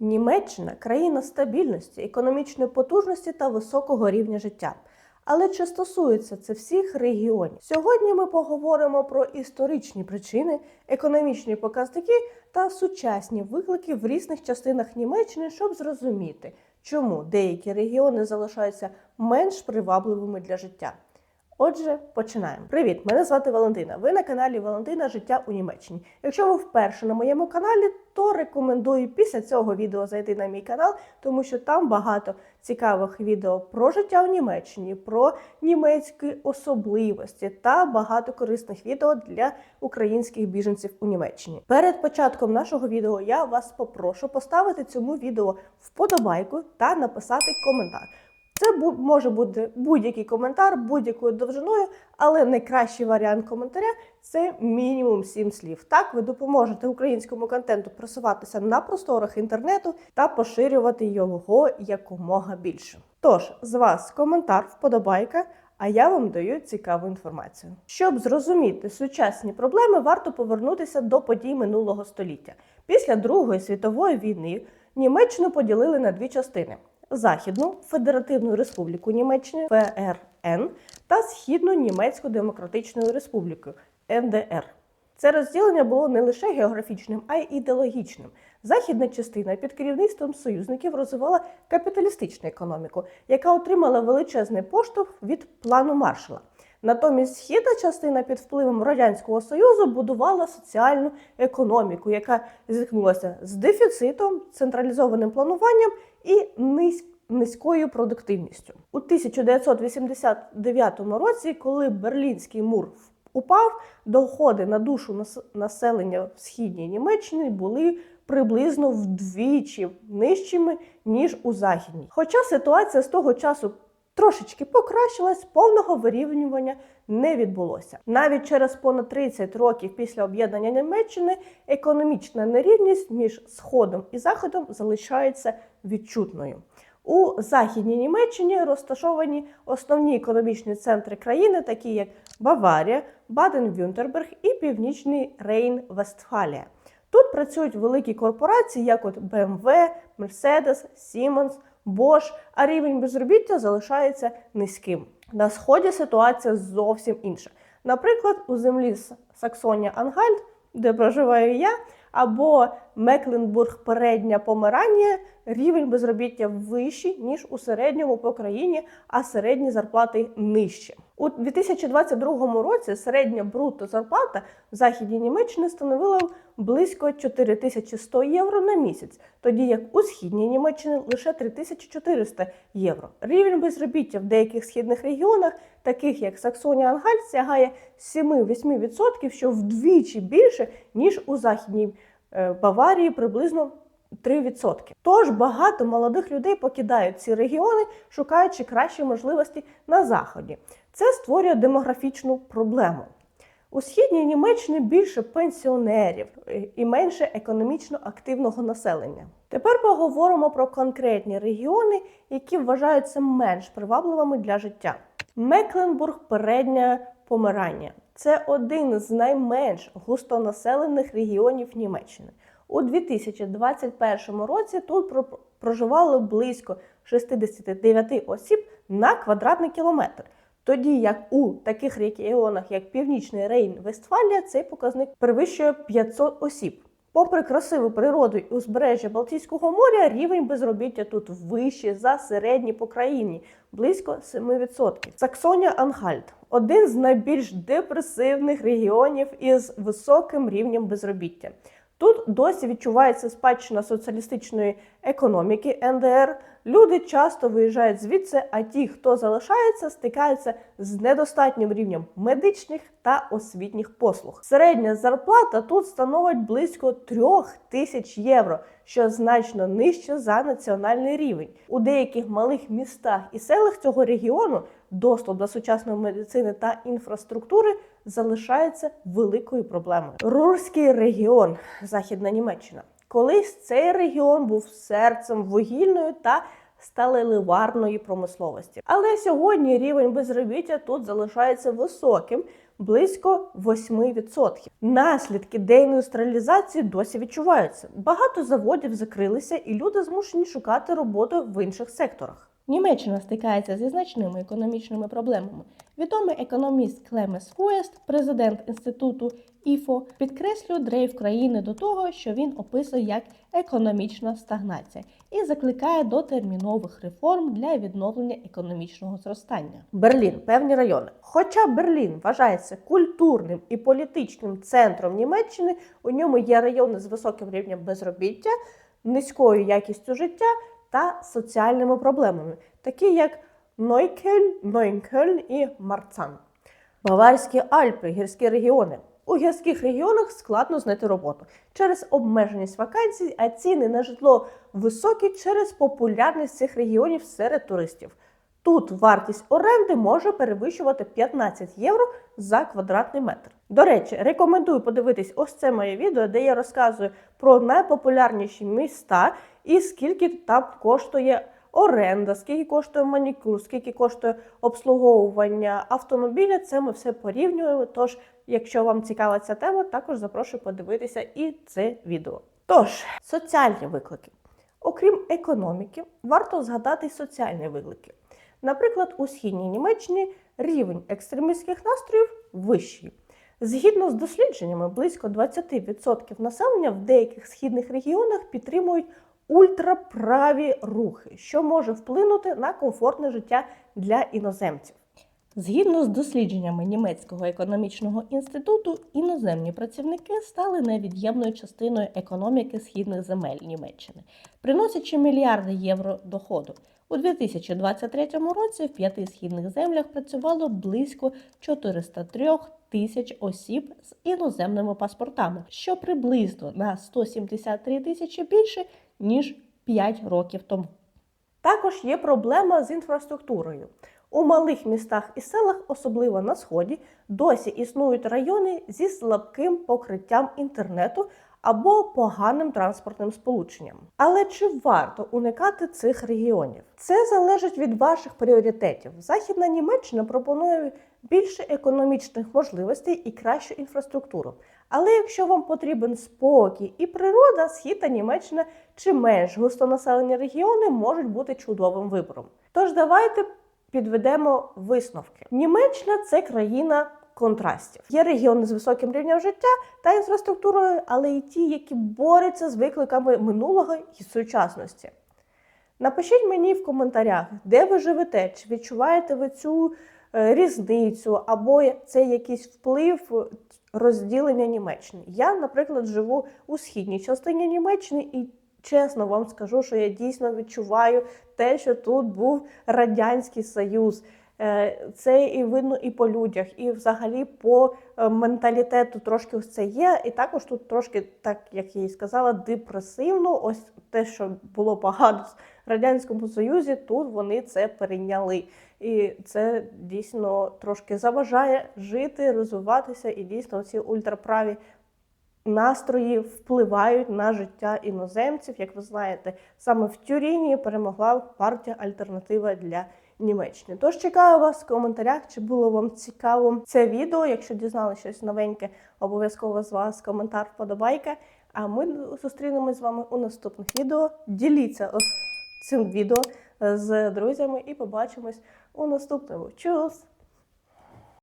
Німеччина країна стабільності, економічної потужності та високого рівня життя. Але чи стосується це всіх регіонів? Сьогодні ми поговоримо про історичні причини, економічні показники та сучасні виклики в різних частинах Німеччини, щоб зрозуміти, чому деякі регіони залишаються менш привабливими для життя. Отже, починаємо. Привіт! Мене звати Валентина. Ви на каналі Валентина Життя у Німеччині. Якщо ви вперше на моєму каналі, то рекомендую після цього відео зайти на мій канал, тому що там багато цікавих відео про життя у Німеччині, про німецькі особливості та багато корисних відео для українських біженців у Німеччині. Перед початком нашого відео я вас попрошу поставити цьому відео вподобайку та написати коментар. Це може бути будь-який коментар будь-якою довжиною, але найкращий варіант коментаря це мінімум 7 слів. Так ви допоможете українському контенту просуватися на просторах інтернету та поширювати його якомога більше. Тож з вас коментар, вподобайка. А я вам даю цікаву інформацію. Щоб зрозуміти сучасні проблеми, варто повернутися до подій минулого століття. Після Другої світової війни Німеччину поділили на дві частини: Західну Федеративну Республіку Німеччини ФРН та Східну Німецьку Демократичну Республіку НДР. Це розділення було не лише географічним, а й ідеологічним. Західна частина під керівництвом союзників розвивала капіталістичну економіку, яка отримала величезний поштовх від плану Маршала. Натомість східна частина під впливом радянського союзу будувала соціальну економіку, яка зіткнулася з дефіцитом, централізованим плануванням і низькою продуктивністю. У 1989 році, коли Берлінський мур упав, доходи на душу населення в східній Німеччині були приблизно вдвічі нижчими ніж у західній. Хоча ситуація з того часу трошечки покращилась, повного вирівнювання не відбулося. Навіть через понад 30 років після об'єднання Німеччини економічна нерівність між Сходом і Заходом залишається відчутною. У західній Німеччині розташовані основні економічні центри країни, такі як Баварія, Баден-Вюнтерберг і Північний Рейн-Вестфалія. Тут працюють великі корпорації, як от BMW, Mercedes, Siemens, Bosch, а рівень безробіття залишається низьким. На сході ситуація зовсім інша. Наприклад, у землі С- Саксонія-Ангальд, де проживаю я, або Мекленбург Передня Померання, рівень безробіття вищий, ніж у середньому по країні, а середні зарплати нижчі. У 2022 році середня брутто зарплата в Західній Німеччині становила близько 4100 євро на місяць, тоді як у східній Німеччині лише 3400 євро. Рівень безробіття в деяких східних регіонах, таких як Саксонія-Ангальд, сягає 7-8%, що вдвічі більше ніж у західній Баварії приблизно 3%. Тож багато молодих людей покидають ці регіони, шукаючи кращі можливості на заході. Це створює демографічну проблему. У східній Німеччині більше пенсіонерів е, і менше економічно активного населення. Тепер поговоримо про конкретні регіони, які вважаються менш привабливими для життя. Мекленбург Передня Померання це один з найменш густонаселених регіонів Німеччини. У 2021 році тут про- проживало близько 69 осіб на квадратний кілометр. Тоді як у таких регіонах, як Північний Рейн, Вестфалія, цей показник перевищує 500 осіб. Попри красиву природу і узбережжя Балтійського моря, рівень безробіття тут вищий за середній по країні близько 7%. Саксонія Анхальт один з найбільш депресивних регіонів із високим рівнем безробіття. Тут досі відчувається спадщина соціалістичної економіки НДР. Люди часто виїжджають звідси, а ті, хто залишається, стикаються з недостатнім рівнем медичних та освітніх послуг. Середня зарплата тут становить близько трьох тисяч євро, що значно нижче за національний рівень. У деяких малих містах і селах цього регіону доступ до сучасної медицини та інфраструктури залишається великою проблемою. Рурський регіон, Західна Німеччина. Колись цей регіон був серцем вугільної та сталеливарної промисловості. Але сьогодні рівень безробіття тут залишається високим, близько 8%. Наслідки деіндустріалізації досі відчуваються. Багато заводів закрилися, і люди змушені шукати роботу в інших секторах. Німеччина стикається зі значними економічними проблемами. Відомий економіст Клемес Фуест, президент інституту ІФО, підкреслює дрейф країни до того, що він описує як економічна стагнація, і закликає до термінових реформ для відновлення економічного зростання. Берлін, певні райони. Хоча Берлін вважається культурним і політичним центром Німеччини, у ньому є райони з високим рівнем безробіття, низькою якістю життя та соціальними проблемами, такі як Нойкельн, Нойнкельн і Марцан. Баварські Альпи, гірські регіони. У гірських регіонах складно знайти роботу через обмеженість вакансій, а ціни на житло високі через популярність цих регіонів серед туристів. Тут вартість оренди може перевищувати 15 євро за квадратний метр. До речі, рекомендую подивитись ось це моє відео, де я розказую про найпопулярніші міста і скільки там коштує оренда, скільки коштує манікюр, скільки коштує обслуговування автомобіля. Це ми все порівнюємо. Тож, якщо вам цікава ця тема, також запрошую подивитися і це відео. Тож, соціальні виклики. Окрім економіки, варто згадати соціальні виклики. Наприклад, у східній Німеччині рівень екстремістських настроїв вищий. Згідно з дослідженнями, близько 20% населення в деяких східних регіонах підтримують ультраправі рухи, що може вплинути на комфортне життя для іноземців. Згідно з дослідженнями Німецького економічного інституту, іноземні працівники стали невід'ємною частиною економіки східних земель Німеччини, приносячи мільярди євро доходу. У 2023 році в п'яти східних землях працювало близько 403 тисяч осіб з іноземними паспортами, що приблизно на 173 тисячі більше ніж 5 років тому. Також є проблема з інфраструктурою. У малих містах і селах, особливо на сході, досі існують райони зі слабким покриттям інтернету або поганим транспортним сполученням. Але чи варто уникати цих регіонів? Це залежить від ваших пріоритетів. Західна Німеччина пропонує більше економічних можливостей і кращу інфраструктуру. Але якщо вам потрібен спокій і природа, схід та Німеччина чи менш густонаселені регіони можуть бути чудовим вибором. Тож давайте підведемо висновки. Німеччина це країна контрастів. Є регіони з високим рівнем життя та інфраструктурою, але й ті, які борються з викликами минулого і сучасності. Напишіть мені в коментарях, де ви живете, чи відчуваєте ви цю е, різницю, або це якийсь вплив розділення Німеччини. Я, наприклад, живу у східній частині Німеччини і чесно вам скажу, що я дійсно відчуваю те, що тут був Радянський Союз. Е, Це і видно і по людях, і взагалі по е, менталітету трошки ось це є. І також тут трошки, так як я і сказала, депресивно. Ось те, що було погано в Радянському Союзі, тут вони це перейняли. І це дійсно трошки заважає жити, розвиватися, і дійсно ці ультраправі настрої впливають на життя іноземців. Як ви знаєте, саме в Тюріні перемогла партія Альтернатива для Німеччини. Тож чекаю вас в коментарях, чи було вам цікаво це відео. Якщо дізналися щось новеньке, обов'язково з вас коментар, вподобайка. А ми зустрінемось з вами у наступних відео. Діліться ось цим відео з друзями і побачимось у наступному. Чус!